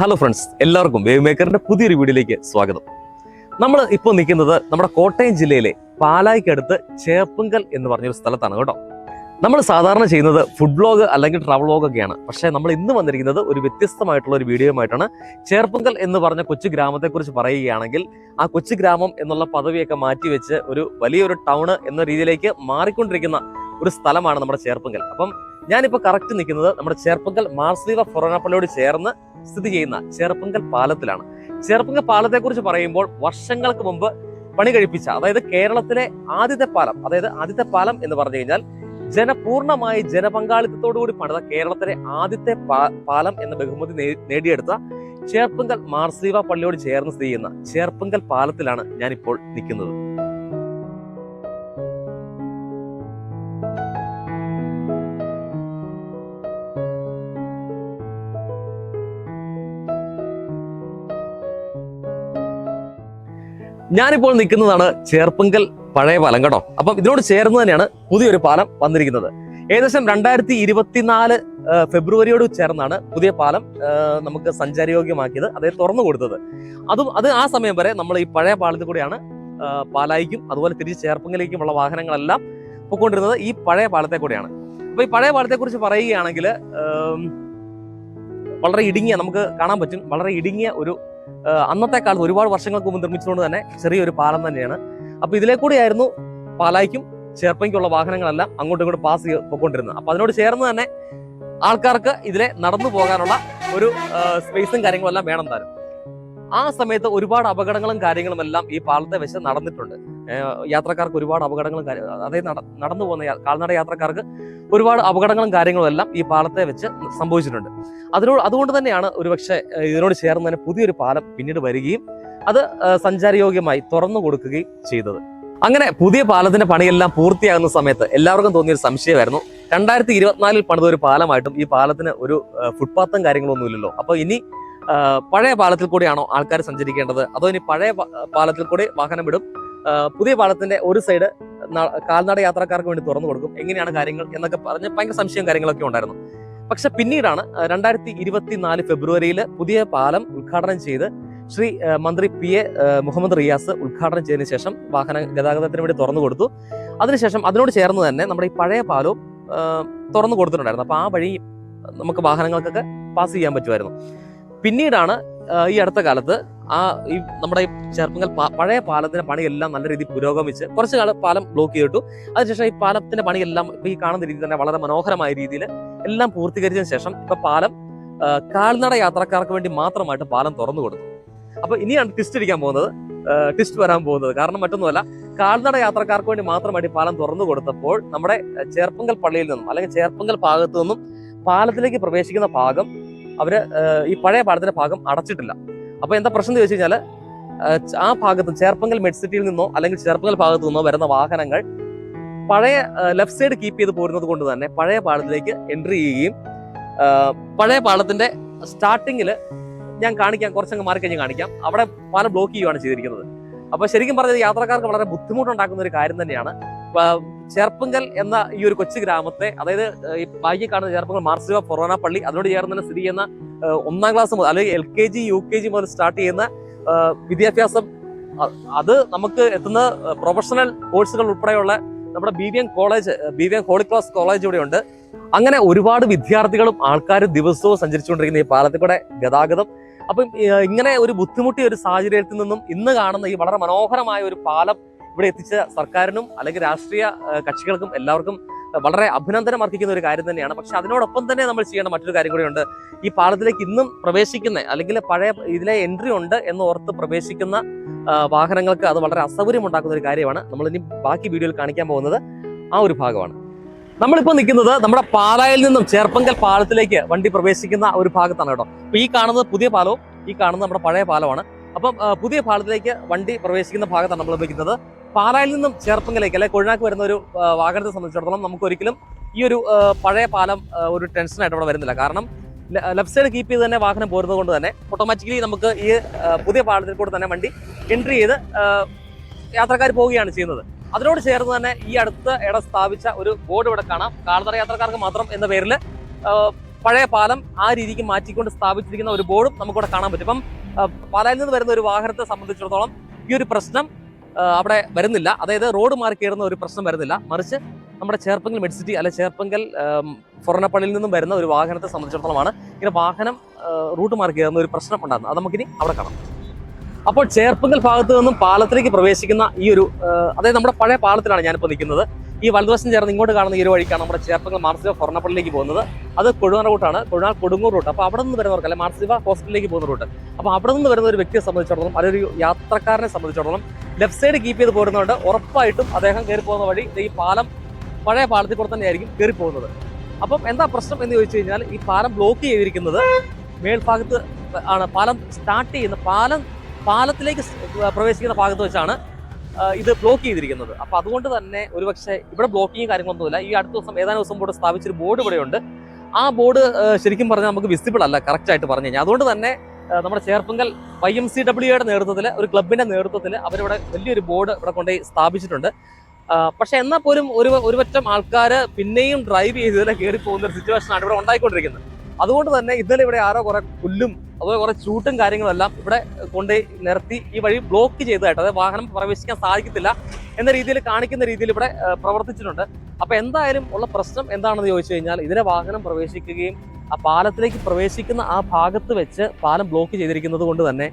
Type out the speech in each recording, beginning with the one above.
Hello friends എല്ലാവർക്കും wave മേക്കറിന്റെ പുതിയൊരു വീഡിയോയിലേക്ക് സ്വാഗതം. നമ്മൾ ഇപ്പോൾ നിൽക്കുന്നത് നമ്മുടെ കോട്ടയം ജില്ലയിലെ പാലായിക്കടുത്ത് ചേർപ്പുങ്കൽ എന്ന് പറഞ്ഞൊരു സ്ഥലത്താണ് കേട്ടോ. നമ്മൾ സാധാരണ ചെയ്യുന്നത് ഫുഡ് വ്ളോഗ് അല്ലെങ്കിൽ ട്രാവൽ വ്ളോഗ് ഒക്കെയാണ്. പക്ഷേ നമ്മൾ ഇന്ന് വന്നിരിക്കുന്നത് ഒരു വ്യത്യസ്തമായിട്ടുള്ള ഒരു വീഡിയോയുമായിട്ടാണ്. ചേർപ്പുങ്കൽ എന്ന് പറഞ്ഞ കൊച്ചു ഗ്രാമത്തെക്കുറിച്ച് പറയുകയാണെങ്കിൽ ആ കൊച്ചു ഗ്രാമം എന്നുള്ള പദവിയൊക്കെ മാറ്റിവെച്ച് ഒരു വലിയൊരു ടൗൺ എന്ന രീതിയിലേക്ക് മാറിക്കൊണ്ടിരിക്കുന്ന ഒരു സ്ഥലമാണ് നമ്മുടെ ചേർപ്പുങ്കൽ. അപ്പം ഞാനിപ്പോൾ കറക്റ്റ് നിൽക്കുന്നത് നമ്മുടെ ചേർപ്പുങ്കൽ മാർസീവ ഫൊറോനാപ്പള്ളിയോട് ചേർന്ന് സ്ഥിതി ചെയ്യുന്ന ചെറുപ്പങ്കൽ പാലത്തിലാണ്. ചേർപ്പുങ്കൽ പാലത്തെക്കുറിച്ച് പറയുമ്പോൾ വർഷങ്ങൾക്ക് മുമ്പ് പണി കഴിപ്പിച്ച അതായത് കേരളത്തിലെ ആദ്യത്തെ പാലം അതായത് ആദ്യത്തെ പാലം എന്ന് പറഞ്ഞു കഴിഞ്ഞാൽ ജനപൂർണമായി ജനപങ്കാളിത്തത്തോടുകൂടി പണിത കേരളത്തിലെ ആദ്യത്തെ പാലം എന്ന ബഹുമതി നേടിയെടുത്ത ചേർപ്പുങ്കൽ മാർസീവ പള്ളിയോട് ചേർന്ന് സ്ഥിതി ചെയ്യുന്ന ചേർപ്പുങ്കൽ പാലത്തിലാണ് ഞാനിപ്പോൾ നിൽക്കുന്നത്. ഞാനിപ്പോൾ നിൽക്കുന്നതാണ് ചേർപ്പുങ്കൽ പഴയ പാലം കേട്ടോ. അപ്പം ഇതിനോട് ചേർന്ന് തന്നെയാണ് പുതിയൊരു പാലം വന്നിരിക്കുന്നത്. ഏകദേശം രണ്ടായിരത്തി ഇരുപത്തിനാല് ഫെബ്രുവരിയോട് ചേർന്നാണ് പുതിയ പാലം നമുക്ക് സഞ്ചാരയോഗ്യമാക്കിയത് അതായത് തുറന്നു കൊടുത്തത്. അതും അത് ആ സമയം വരെ നമ്മൾ ഈ പഴയ പാലത്തിൽ കൂടെയാണ് പാലായിക്കും അതുപോലെ തിരിച്ച് ചേർപ്പുങ്കലേക്കുമുള്ള വാഹനങ്ങളെല്ലാം പൊയ്ക്കൊണ്ടിരുന്നത് ഈ പഴയ പാലത്തെ കൂടെയാണ്. അപ്പൊ ഈ പഴയ പാലത്തെ കുറിച്ച് പറയുകയാണെങ്കിൽ വളരെ ഇടുങ്ങിയ നമുക്ക് കാണാൻ പറ്റും വളരെ ഇടുങ്ങിയ ഒരു അന്നത്തെ കാലത്ത് ഒരുപാട് വർഷങ്ങൾക്ക് മുമ്പ് നിർമ്മിച്ചതുകൊണ്ട് തന്നെ ചെറിയൊരു പാലം തന്നെയാണ്. അപ്പൊ ഇതിലെ കൂടിയായിരുന്നു പാലായിക്കും ചേർപ്പയ്ക്കുള്ള വാഹനങ്ങളെല്ലാം അങ്ങോട്ടും ഇങ്ങോട്ടും പാസ് പോയിക്കൊണ്ടിരുന്നത്. അപ്പോൾ അപ്പൊ അതിനോട് ചേർന്ന് തന്നെ ആൾക്കാർക്ക് ഇതിലെ നടന്നു പോകാനുള്ള ഒരു സ്പേസും കാര്യങ്ങളും എല്ലാം വേണം താനും ആ സമയത്ത് ഒരുപാട് അപകടങ്ങളും കാര്യങ്ങളും എല്ലാം ഈ പാലത്തെ വെച്ച് നടന്നിട്ടുണ്ട്. യാത്രക്കാർക്ക് ഒരുപാട് അപകടങ്ങളും അതായത് നടന്നു പോകുന്ന കാൽനട യാത്രക്കാർക്ക് ഒരുപാട് അപകടങ്ങളും കാര്യങ്ങളും എല്ലാം ഈ പാലത്തെ വെച്ച് സംഭവിച്ചിട്ടുണ്ട്. അതിനോട് അതുകൊണ്ട് തന്നെയാണ് ഒരുപക്ഷെ ഇതിനോട് ചേർന്ന് തന്നെ പുതിയൊരു പാലം പിന്നീട് വരികയും അത് സഞ്ചാരയോഗ്യമായി തുറന്നു കൊടുക്കുകയും ചെയ്തത്. അങ്ങനെ പുതിയ പാലത്തിന്റെ പണിയെല്ലാം പൂർത്തിയാകുന്ന സമയത്ത് എല്ലാവർക്കും തോന്നിയൊരു സംശയമായിരുന്നു. രണ്ടായിരത്തി ഇരുപത്തിനാലിൽ പണിത ഒരു പാലമായിട്ടും ഈ പാലത്തിന് ഒരു ഫുട്പാത്തും കാര്യങ്ങളൊന്നും ഇല്ലല്ലോ അപ്പൊ ഇനി പഴയ പാലത്തിൽ കൂടിയാണോ ആൾക്കാർ സഞ്ചരിക്കേണ്ടത്? അതോ ഇനി പഴയ പാലത്തിൽ കൂടി വാഹനം വിടും? പുതിയ പാലത്തിന്റെ ഒരു സൈഡ് കാൽനട യാത്രക്കാർക്ക് വേണ്ടി തുറന്നു കൊടുക്കും. എങ്ങനെയാണ് കാര്യങ്ങൾ എന്നൊക്കെ പറഞ്ഞ് ഭയങ്കര സംശയം കാര്യങ്ങളൊക്കെ ഉണ്ടായിരുന്നു. പക്ഷെ പിന്നീടാണ് രണ്ടായിരത്തി ഇരുപത്തിനാല് ഫെബ്രുവരിയിൽ പുതിയ പാലം ഉദ്ഘാടനം ചെയ്ത് ശ്രീ മന്ത്രി പി. എ മുഹമ്മദ് റിയാസ് ഉദ്ഘാടനം ചെയ്തതിനു ശേഷം വാഹന ഗതാഗതത്തിന് വേണ്ടി തുറന്നു കൊടുത്തു. അതിനുശേഷം അതിനോട് ചേർന്ന് തന്നെ നമ്മുടെ ഈ പഴയ പാലവും തുറന്നു കൊടുത്തിട്ടുണ്ടായിരുന്നു. അപ്പൊ ആ വഴി നമുക്ക് വാഹനങ്ങൾക്കൊക്കെ പാസ് ചെയ്യാൻ പറ്റുമായിരുന്നു. പിന്നീടാണ് ഈ അടുത്ത കാലത്ത് ആ ഈ നമ്മുടെ ഈ ചെറുപ്പങ്കൽ പഴയ പാലത്തിന്റെ പണിയെല്ലാം നല്ല രീതിയിൽ പുരോഗമിച്ച് കുറച്ച് കാലം പാലം ബ്ലോക്ക് ചെയ്തിട്ടു. അതിനുശേഷം ഈ പാലത്തിന്റെ പണിയെല്ലാം ഇപ്പൊ ഈ കാണുന്ന രീതിയിൽ തന്നെ വളരെ മനോഹരമായ രീതിയിൽ എല്ലാം പൂർത്തീകരിച്ചതിന് ശേഷം ഇപ്പൊ പാലം കാൽനട യാത്രക്കാർക്ക് വേണ്ടി മാത്രമായിട്ട് പാലം തുറന്നു കൊടുത്തു. അപ്പൊ ഇനിയാണ് ട്വിസ്റ്റ് അടിക്കാൻ പോകുന്നത്. ട്വിസ്റ്റ് വരാൻ പോകുന്നത്. കാരണം മറ്റൊന്നുമല്ല കാൽനട യാത്രക്കാർക്ക് വേണ്ടി മാത്രമായിട്ട് പാലം തുറന്നു കൊടുത്തപ്പോൾ നമ്മുടെ ചേർപ്പങ്കൽ പള്ളിയിൽ നിന്നും അല്ലെങ്കിൽ ചേർപ്പങ്കൽ ഭാഗത്തു നിന്നും പാലത്തിലേക്ക് പ്രവേശിക്കുന്ന ഭാഗം അവർ ഈ പഴയ പാടത്തിന്റെ ഭാഗം അടച്ചിട്ടില്ല. അപ്പോൾ എന്താ പ്രശ്നം എന്ന് ചോദിച്ചു കഴിഞ്ഞാൽ ആ, ഭാഗത്ത് ചേർപ്പങ്കൽ മെഡ്സിറ്റിയിൽ നിന്നോ അല്ലെങ്കിൽ ചേർപ്പങ്കൽ ഭാഗത്തു നിന്നോ വരുന്ന വാഹനങ്ങൾ പഴയ ലെഫ്റ്റ് സൈഡ് കീപ്പ് ചെയ്ത് പോരുന്നത് കൊണ്ട് തന്നെ പഴയ പാടത്തിലേക്ക് എൻട്രി ചെയ്യുകയും പഴയ പാടത്തിന്റെ സ്റ്റാർട്ടിങ്ങിൽ ഞാൻ കാണിക്കാം കുറച്ചങ്ങ് മാറി കഴിഞ്ഞ് കാണിക്കാം. അവിടെ പാലം ബ്ലോക്ക് ചെയ്യുകയാണ് ചെയ്തിരിക്കുന്നത്. അപ്പോൾ ശരിക്കും പറഞ്ഞത് യാത്രക്കാർക്ക് വളരെ ബുദ്ധിമുട്ടുണ്ടാക്കുന്ന ഒരു കാര്യം തന്നെയാണ്. ചേർപ്പങ്കൽ എന്ന ഈ ഒരു കൊച്ചു ഗ്രാമത്തെ അതായത് ഈ ബാക്കി കാണുന്ന ചേർപ്പുങ്കൽ മാർസിവ ഫൊറോന പള്ളി അതിനോട് ചേർന്ന് തന്നെ സ്ഥിതി ചെയ്യുന്ന ഒന്നാം ക്ലാസ് മുതൽ അല്ലെങ്കിൽ L K G U K G മുതൽ സ്റ്റാർട്ട് ചെയ്യുന്ന വിദ്യാഭ്യാസം അത് നമുക്ക് എത്തുന്ന പ്രൊഫഷണൽ കോഴ്സുകൾ ഉൾപ്പെടെയുള്ള നമ്മുടെ B V M college B V M Holy Cross college ഇവിടെ ഉണ്ട് അങ്ങനെ ഒരുപാട് വിദ്യാർത്ഥികളും ആൾക്കാരും ദിവസവും സഞ്ചരിച്ചുകൊണ്ടിരിക്കുന്ന ഈ പാലത്തിൽ കൂടെ ഗതാഗതം. അപ്പം ഇങ്ങനെ ഒരു ബുദ്ധിമുട്ടിയ ഒരു സാഹചര്യത്തിൽ നിന്നും ഇന്ന് കാണുന്ന ഈ വളരെ മനോഹരമായ ഒരു പാലം ഇവിടെ എത്തിച്ച സർക്കാരിനും അല്ലെങ്കിൽ രാഷ്ട്രീയ കക്ഷികൾക്കും എല്ലാവർക്കും വളരെ അഭിനന്ദനം അർഹിക്കുന്ന ഒരു കാര്യം തന്നെയാണ്. പക്ഷെ അതിനോടൊപ്പം തന്നെ നമ്മൾ ചെയ്യേണ്ട മറ്റൊരു കാര്യം കൂടിയുണ്ട് ഈ പാലത്തിലേക്ക് ഇന്നും പ്രവേശിക്കുന്ന അല്ലെങ്കിൽ പഴയ ഇതിലെ എൻട്രി ഉണ്ട് എന്ന് ഓർത്ത് പ്രവേശിക്കുന്ന വാഹനങ്ങൾക്ക് അത് വളരെ അസൗകര്യം ഉണ്ടാക്കുന്ന ഒരു കാര്യമാണ്. നമ്മൾ ഇനി ബാക്കി വീഡിയോയിൽ കാണിക്കാൻ പോകുന്നത് ആ ഒരു ഭാഗമാണ്. നമ്മളിപ്പോൾ നിൽക്കുന്നത് നമ്മുടെ പാലായിൽ നിന്നും ചേർപ്പങ്കൽ പാലത്തിലേക്ക് വണ്ടി പ്രവേശിക്കുന്ന ഒരു ഭാഗത്താണ് കേട്ടോ. അപ്പൊ ഈ കാണുന്നത് പുതിയ പാലവും ഈ കാണുന്നത് നമ്മുടെ പഴയ പാലമാണ് അപ്പം പുതിയ പാലത്തിലേക്ക് വണ്ടി പ്രവേശിക്കുന്ന ഭാഗത്താണ് നമ്മൾ നിൽക്കുന്നത് പാലായിൽ നിന്നും ചേർപ്പങ്കലേക്ക് അല്ലെ കൊഴിനാക്ക് വരുന്ന ഒരു വാഹനത്തെ സംബന്ധിച്ചിടത്തോളം നമുക്ക് ഒരിക്കലും ഈ ഒരു പഴയ പാലം ഒരു ടെൻഷനായിട്ട് അവിടെ വരുന്നില്ല. കാരണം ലെഫ്റ്റ് സൈഡ് കീപ്പ് ചെയ്ത് തന്നെ വാഹനം പോരുന്നത് കൊണ്ട് തന്നെ ഓട്ടോമാറ്റിക്കലി നമുക്ക് ഈ പുതിയ പാലത്തിൽ കൂടെ തന്നെ വണ്ടി എൻട്രി ചെയ്ത് യാത്രക്കാർ പോവുകയാണ് ചെയ്യുന്നത്. അതിനോട് ചേർന്ന് തന്നെ ഈ അടുത്ത് ഇട സ്ഥാപിച്ച ഒരു ബോർഡ് ഇവിടെ കാണാം. കാൽനട യാത്രക്കാർക്ക് മാത്രം എന്ന പേരിൽ പഴയ പാലം ആ രീതിക്ക് മാറ്റിക്കൊണ്ട് സ്ഥാപിച്ചിരിക്കുന്ന ഒരു ബോർഡും നമുക്കിവിടെ കാണാൻ പറ്റും. അപ്പം പാലയിൽ നിന്ന് വരുന്ന ഒരു വാഹനത്തെ സംബന്ധിച്ചിടത്തോളം ഈ ഒരു പ്രശ്നം അവിടെ വരുന്നില്ല. അതായത് റോഡ് മാറി കയറുന്ന ഒരു പ്രശ്നം വരുന്നില്ല. മറിച്ച് നമ്മുടെ ചേർപ്പങ്കൽ മെഡിസിറ്റി അല്ലെ ചേർപ്പങ്കൽ ഫൊറനപ്പള്ളിയിൽ നിന്നും വരുന്ന ഒരു വാഹനത്തെ സംബന്ധിച്ചിടത്തോളമാണ് ഇങ്ങനെ വാഹനം റൂട്ട് മാറി കയറുന്ന ഒരു പ്രശ്നം ഉണ്ടാകുന്നത്. അത് നമുക്കിനി അവിടെ കാണാം. അപ്പോൾ ചേർപ്പങ്കൽ ഭാഗത്ത് നിന്നും പാലത്തിലേക്ക് പ്രവേശിക്കുന്ന ഈ ഒരു അതായത് നമ്മുടെ പഴയ പാലത്തിലാണ് ഞാനിപ്പോൾ നിൽക്കുന്നത്. ഈ വലതുവശം ചേർന്ന് ഇങ്ങോട്ട് കാണുന്ന ഈ ഒരു വഴിക്കാണ് നമ്മുടെ ചേർപ്പങ്കൽ മാർസിവ ഫൊറണപ്പള്ളിലേക്ക് പോകുന്നത്. അത് കൊഴുവാറ റൂട്ടാണ്. കൊഴുവാർ കൊടുങ്ങൂർ റൂട്ട്. അപ്പോൾ അവിടെ നിന്ന് വരുന്നവർക്ക് അല്ലെ മാർസിവ ഹോസ്പിറ്റലിലേക്ക് പോകുന്ന റൂട്ട്. അപ്പോൾ അവിടെ നിന്ന് വരുന്ന ഒരു വ്യക്തിയെ സംബന്ധിച്ചിടത്തോളം അതൊരു യാത്രക്കാരനെ സംബന്ധിച്ചിടത്തോളം ലെഫ്റ്റ് സൈഡ് കീപ്പ് ചെയ്ത് പോരുന്നതുകൊണ്ട് ഉറപ്പായിട്ടും അദ്ദേഹം കയറി പോകുന്ന വഴി ഈ പാലം പഴയ പാലത്തിൽ കൂടെ തന്നെയായിരിക്കും കയറി പോകുന്നത്. അപ്പം എന്താ പ്രശ്നം എന്ന് ചോദിച്ചു കഴിഞ്ഞാൽ ഈ പാലം ബ്ലോക്ക് ചെയ്തിരിക്കുന്നത് മേൽഭാഗത്ത് ആണ്. പാലം സ്റ്റാർട്ട് ചെയ്യുന്ന പാലം പാലത്തിലേക്ക് പ്രവേശിക്കുന്ന ഭാഗത്ത് വെച്ചാണ് ഇത് ബ്ലോക്ക് ചെയ്തിരിക്കുന്നത്. അപ്പം അതുകൊണ്ട് തന്നെ ഒരുപക്ഷെ ഇവിടെ ബ്ലോക്കിങ് കാര്യങ്ങളൊന്നുമില്ല. ഈ അടുത്ത ദിവസം ഏതാനും ദിവസം കൂടെ സ്ഥാപിച്ചൊരു ബോർഡ് ഇവിടെയുണ്ട്. ആ ബോർഡ് ശരിക്കും പറഞ്ഞാൽ നമുക്ക് വിസിബിൾ അല്ല കറക്റ്റായിട്ട് പറഞ്ഞു കഴിഞ്ഞാൽ. അതുകൊണ്ട് തന്നെ നമ്മുടെ ചേർപ്പങ്കൽ വൈ എം സി ഡബ്ല്യുയുടെ നേതൃത്വത്തിൽ ഒരു ക്ലബിന്റെ നേതൃത്വത്തിൽ അവരിവിടെ വലിയൊരു ബോർഡ് ഇവിടെ കൊണ്ടുപോയി സ്ഥാപിച്ചിട്ടുണ്ട്. പക്ഷെ എന്നാൽ പോലും ഒരു ഒരുപറ്റം ആൾക്കാർ പിന്നെയും ഡ്രൈവ് ചെയ്ത് ഇതിലെ കയറി പോകുന്ന ഒരു സിറ്റുവേഷനാണ് ഇവിടെ ഉണ്ടായിക്കൊണ്ടിരിക്കുന്നത്. അതുകൊണ്ട് തന്നെ ഇന്നലെ ഇവിടെ ആരോ കുറെ പുല്ലും അതുപോലെ കുറെ ചൂട്ടും കാര്യങ്ങളെല്ലാം ഇവിടെ കൊണ്ടുപോയി നിർത്തി ഈ വഴി ബ്ലോക്ക് ചെയ്തതായിട്ട് അതായത് വാഹനം പ്രവേശിക്കാൻ സാധിക്കത്തില്ല എന്ന രീതിയിൽ കാണിക്കുന്ന രീതിയിൽ ഇവിടെ പ്രവർത്തിച്ചിട്ടുണ്ട്. അപ്പൊ എന്തായാലും ഉള്ള പ്രശ്നം എന്താണെന്ന് ചോദിച്ചു കഴിഞ്ഞാൽ ഇതിലെ വാഹനം പ്രവേശിക്കുകയും ആ പാലത്തിലേക്ക് പ്രവേശിക്കുന്ന ആ ഭാഗത്ത് വെച്ച് പാലം ബ്ലോക്ക് ചെയ്തിരിക്കുന്നത് കൊണ്ട് തന്നെ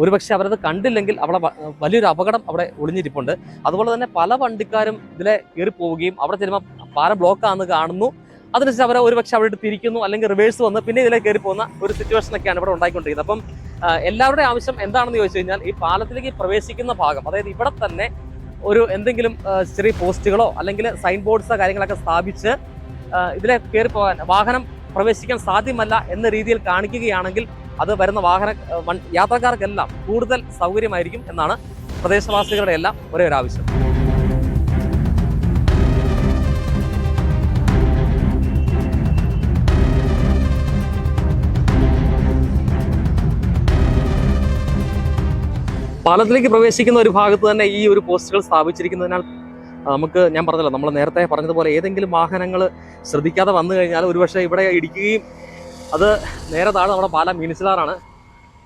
ഒരുപക്ഷെ അവരത് കണ്ടില്ലെങ്കിൽ അവിടെ വലിയൊരു അപകടം അവിടെ ഒളിഞ്ഞിരിപ്പുണ്ട്. അതുപോലെ തന്നെ പല വണ്ടിക്കാരും ഇതിലെ കയറി പോവുകയും അവിടെ ചെല്ലുമ്പോൾ പാലം ബ്ലോക്ക് ആണെന്ന് കാണുന്നു. അതിനുശേഷം അവരെ ഒരുപക്ഷെ അവിടെ തിരിക്കുന്നു അല്ലെങ്കിൽ റിവേഴ്സ് വന്ന് പിന്നെ ഇതിലേക്ക് കയറി പോകുന്ന ഒരു സിറ്റുവേഷൻ ഒക്കെയാണ് ഇവിടെ ഉണ്ടായിക്കൊണ്ടിരിക്കുന്നത്. അപ്പം എല്ലാവരുടെ എല്ലാവരുടെയും ആവശ്യം എന്താണെന്ന് ചോദിച്ചു കഴിഞ്ഞാൽ ഈ പാലത്തിലേക്ക് പ്രവേശിക്കുന്ന ഭാഗം അതായത് ഇവിടെ തന്നെ ഒരു എന്തെങ്കിലും ചെറിയ പോസ്റ്റുകളോ അല്ലെങ്കിൽ സൈൻ ബോർഡ്സോ കാര്യങ്ങളൊക്കെ സ്ഥാപിച്ച് ഇതിലെ കയറി പോകാൻ വാഹനം പ്രവേശിക്കാൻ സാധ്യമല്ല എന്ന രീതിയിൽ കാണിക്കുകയാണെങ്കിൽ അത് വരുന്ന വാഹന യാത്രക്കാർക്കെല്ലാം കൂടുതൽ സൗകര്യമായിരിക്കും എന്നാണ് പ്രദേശവാസികളുടെ എല്ലാം ഒരേ ഒരു ആവശ്യം. പാലത്തിലേക്ക് പ്രവേശിക്കുന്ന ഒരു ഭാഗത്ത് തന്നെ ഈ ഒരു പോസ്റ്റുകൾ സ്ഥാപിച്ചിരിക്കുന്നതിനാൽ നമുക്ക് ഞാൻ പറഞ്ഞല്ലോ നമ്മൾ നേരത്തെ പറഞ്ഞതുപോലെ ഏതെങ്കിലും വാഹനങ്ങൾ ശ്രദ്ധിക്കാതെ വന്നു കഴിഞ്ഞാൽ ഒരുപക്ഷെ ഇവിടെ ഇടിക്കുകയും അത് നേരെ താഴെ നമ്മുടെ പാല മീനിസിലാറാണ്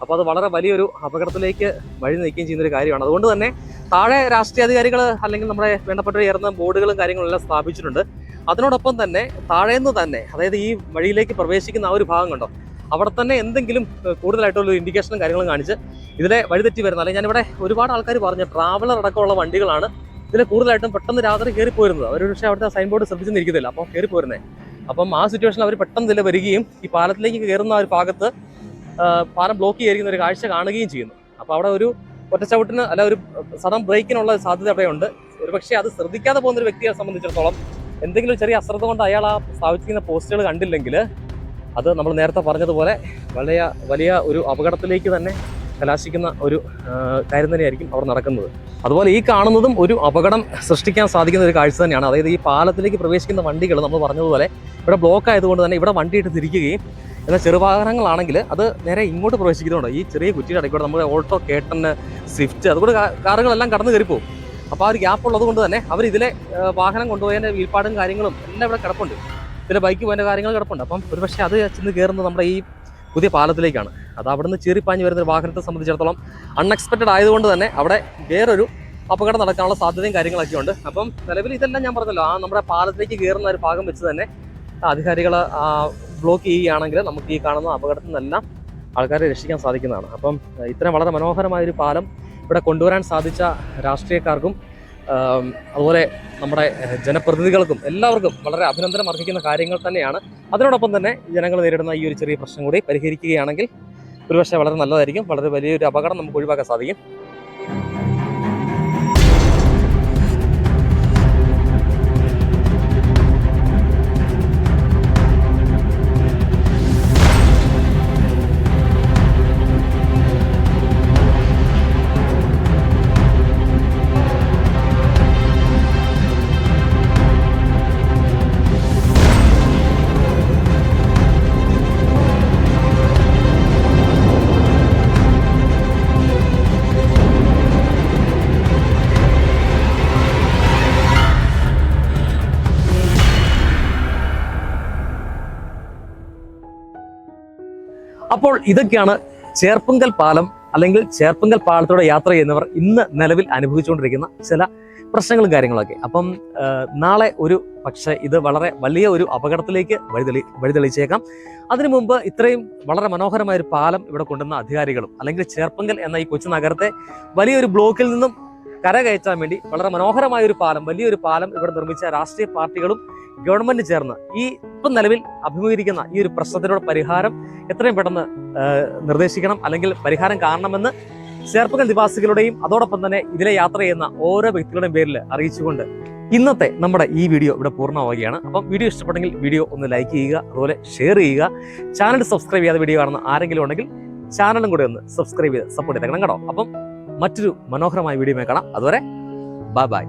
അപ്പോൾ അത് വളരെ വലിയൊരു അപകടത്തിലേക്ക് വഴി നയിക്കുകയും ചെയ്യുന്നൊരു കാര്യമാണ്. അതുകൊണ്ട് തന്നെ താഴെ രാഷ്ട്രീയ അധികാരികൾ അല്ലെങ്കിൽ നമ്മുടെ വേണ്ടപ്പെട്ട ചേർന്ന ബോർഡുകളും കാര്യങ്ങളും എല്ലാം സ്ഥാപിച്ചിട്ടുണ്ട്. അതിനോടൊപ്പം തന്നെ താഴേന്ന് തന്നെ അതായത് ഈ വഴിയിലേക്ക് പ്രവേശിക്കുന്ന ആ ഒരു ഭാഗം കണ്ടോ? അവിടെ തന്നെ എന്തെങ്കിലും കൂടുതലായിട്ടുള്ള ഇൻഡിക്കേഷനും കാര്യങ്ങളും കാണിച്ച് ഇതിലെ വഴിതെറ്റി വരുന്ന അല്ലെങ്കിൽ ഞാനിവിടെ ഒരുപാട് ആൾക്കാർ പറഞ്ഞു ട്രാവലർ അടക്കമുള്ള വണ്ടികളാണ് ഇതിൽ കൂടുതലായിട്ടും പെട്ടെന്ന് രാത്രി കയറി പോരുന്നത്. അവർ പക്ഷേ അവിടുത്തെ സൈൻ ബോർഡ് ശ്രദ്ധിച്ചിരിക്കുന്നില്ല അപ്പോൾ കയറി പോരുന്നത് അപ്പം ആ സിറ്റുവേഷനിൽ അവർ പെട്ടെന്ന് ഇതിൽ വരികയും ഈ പാലത്തിലേക്ക് കയറുന്ന ഒരു ഭാഗത്ത് പാലം ബ്ലോക്ക് ചെയ്തിരിക്കുന്ന ഒരു കാഴ്ച കാണുകയും ചെയ്യുന്നു. അപ്പോൾ അവിടെ ഒരു ഒറ്റച്ചവിട്ടിന് അല്ല ഒരു സഡൻ ബ്രേക്കിനുള്ള സാധ്യത അവിടെയുണ്ട്. ഒരു പക്ഷേ അത് ശ്രദ്ധിക്കാതെ പോകുന്ന ഒരു വ്യക്തിയെ സംബന്ധിച്ചിടത്തോളം എന്തെങ്കിലും ചെറിയ അശ്രദ്ധ കൊണ്ട് അയാൾ ആ സ്ഥാപിച്ചിരിക്കുന്ന പോസ്റ്റുകൾ കണ്ടില്ലെങ്കിൽ അത് നമ്മൾ നേരത്തെ പറഞ്ഞതുപോലെ വലിയ വലിയ ഒരു അപകടത്തിലേക്ക് തന്നെ കലാശിക്കുന്ന ഒരു കാര്യം തന്നെയായിരിക്കും അവിടെ നടക്കുന്നത്. അതുപോലെ ഈ കാണുന്നതും ഒരു അപകടം സൃഷ്ടിക്കാൻ സാധിക്കുന്ന ഒരു കാഴ്ച തന്നെയാണ്. അതായത് ഈ പാലത്തിലേക്ക് പ്രവേശിക്കുന്ന വണ്ടികൾ നമ്മൾ പറഞ്ഞതുപോലെ ഇവിടെ ബ്ലോക്ക് ആയതുകൊണ്ട് തന്നെ ഇവിടെ വണ്ടിയിട്ട് തിരിക്കുകയും എന്നാൽ ചെറുവാഹനങ്ങളാണെങ്കിൽ അത് നേരെ ഇങ്ങോട്ട് പ്രവേശിക്കുന്നുണ്ട്. ഈ ചെറിയ കുറ്റിയുടെ ഇടയ്ക്കൂടെ നമ്മുടെ ഓട്ടോ കേട്ടന് സ്വിഫ്റ്റ് അതുകൊണ്ട് കാറുകളെല്ലാം കടന്നു കയറി പോകും അപ്പോൾ ആ ഒരു ഗ്യാപ്പ് ഉള്ളത് കൊണ്ട് തന്നെ അവർ ഇതിലെ വാഹനം കൊണ്ടുപോയതിന്റെ വീൽപ്പാടും കാര്യങ്ങളും എല്ലാം ഇവിടെ കിടപ്പുണ്ട്. ഇതിലെ ബൈക്ക് പോയിന്റെ കാര്യങ്ങൾ കിടപ്പുണ്ട്. അപ്പം ഒരു പക്ഷേ അത് ചെന്ന് കയറുന്നത് നമ്മുടെ ഈ പുതിയ പാലത്തിലേക്കാണ്. അത് അവിടെ നിന്ന് ചീറിപ്പാഞ്ഞ് വരുന്ന ഒരു വാഹനത്തെ സംബന്ധിച്ചിടത്തോളം അൺഎക്സ്പെക്റ്റഡ് ആയതുകൊണ്ട് തന്നെ അവിടെ വേറൊരു അപകടം നടക്കാനുള്ള സാധ്യതയും കാര്യങ്ങളൊക്കെ ഉണ്ട്. അപ്പം നിലവിൽ ഇതെല്ലാം ഞാൻ പറഞ്ഞല്ലോ ആ നമ്മുടെ പാലത്തിലേക്ക് കയറുന്ന ഒരു ഭാഗം വെച്ച് തന്നെ അധികാരികൾ ബ്ലോക്ക് ചെയ്യുകയാണെങ്കിൽ നമുക്ക് ഈ കാണുന്ന അപകടത്തിൽ നിന്നെല്ലാം ആൾക്കാരെ രക്ഷിക്കാൻ സാധിക്കുന്നതാണ്. അപ്പം ഇത്രയും വളരെ മനോഹരമായൊരു പാലം ഇവിടെ കൊണ്ടുവരാൻ സാധിച്ച രാഷ്ട്രീയക്കാർക്കും അതുപോലെ നമ്മുടെ ജനപ്രതിനിധികൾക്കും എല്ലാവർക്കും വളരെ അഭിനന്ദനം അർഹിക്കുന്ന കാര്യങ്ങൾ തന്നെയാണ്. അതിനോടൊപ്പം തന്നെ ജനങ്ങൾ നേരിടുന്ന ഈ ഒരു ചെറിയ പ്രശ്നം കൂടി പരിഹരിക്കുകയാണെങ്കിൽ ഒരുപക്ഷെ വളരെ നല്ലതായിരിക്കും. വളരെ വലിയൊരു അപകടം നമുക്ക് ഒഴിവാക്കാൻ സാധിക്കും. അപ്പോൾ ഇതൊക്കെയാണ് ചേർപ്പുങ്കൽ പാലം അല്ലെങ്കിൽ ചേർപ്പുങ്കൽ പാലത്തോടെ യാത്ര ചെയ്യുന്നവർ ഇന്ന് നിലവിൽ അനുഭവിച്ചുകൊണ്ടിരിക്കുന്ന ചില പ്രശ്നങ്ങളും കാര്യങ്ങളൊക്കെ. അപ്പം നാളെ ഒരു പക്ഷേ ഇത് വളരെ വലിയ ഒരു അപകടത്തിലേക്ക് വഴിതെളി വഴിതെളിച്ചേക്കാം. അതിനു മുമ്പ് ഇത്രയും വളരെ മനോഹരമായ ഒരു പാലം ഇവിടെ കൊണ്ടുവന്ന അധികാരികളും അല്ലെങ്കിൽ ചേർപ്പങ്കൽ എന്ന ഈ കൊച്ചു നഗരത്തെ വലിയൊരു ബ്ലോക്കിൽ നിന്നും കരകയറ്റാൻ വേണ്ടി വളരെ മനോഹരമായ ഒരു പാലം വലിയൊരു പാലം ഇവിടെ നിർമ്മിച്ച രാഷ്ട്രീയ പാർട്ടികളും ഗവൺമെന്റ് ചേർന്ന് ഈ ഇപ്പം നിലവിൽ അഭിമുഖീകരിക്കുന്ന ഈ ഒരു പ്രശ്നത്തിനുള്ള പരിഹാരം എത്രയും പെട്ടെന്ന് നിർദ്ദേശിക്കണം അല്ലെങ്കിൽ പരിഹാരം കാണണമെന്ന് ചേർപ്പകൽ നിവാസികളുടെയും അതോടൊപ്പം തന്നെ ഇതിലെ യാത്ര ചെയ്യുന്ന ഓരോ വ്യക്തികളുടെയും പേരിൽ അറിയിച്ചുകൊണ്ട് ഇന്നത്തെ നമ്മുടെ ഈ വീഡിയോ ഇവിടെ പൂർണമാവുകയാണ്. അപ്പം വീഡിയോ ഇഷ്ടപ്പെട്ടെങ്കിൽ വീഡിയോ ഒന്ന് ലൈക്ക് ചെയ്യുക അതുപോലെ ഷെയർ ചെയ്യുക. ചാനൽ സബ്സ്ക്രൈബ് ചെയ്യാത്ത വീഡിയോ കാണുന്ന ആരെങ്കിലും ഉണ്ടെങ്കിൽ ചാനലും കൂടെ ഒന്ന് സബ്സ്ക്രൈബ് ചെയ്ത് സപ്പോർട്ട് ചെയ്തേക്കണം കേട്ടോ. അപ്പം മറ്റൊരു മനോഹരമായ വീഡിയോ കാണാം. അതുവരെ ബൈ ബൈ.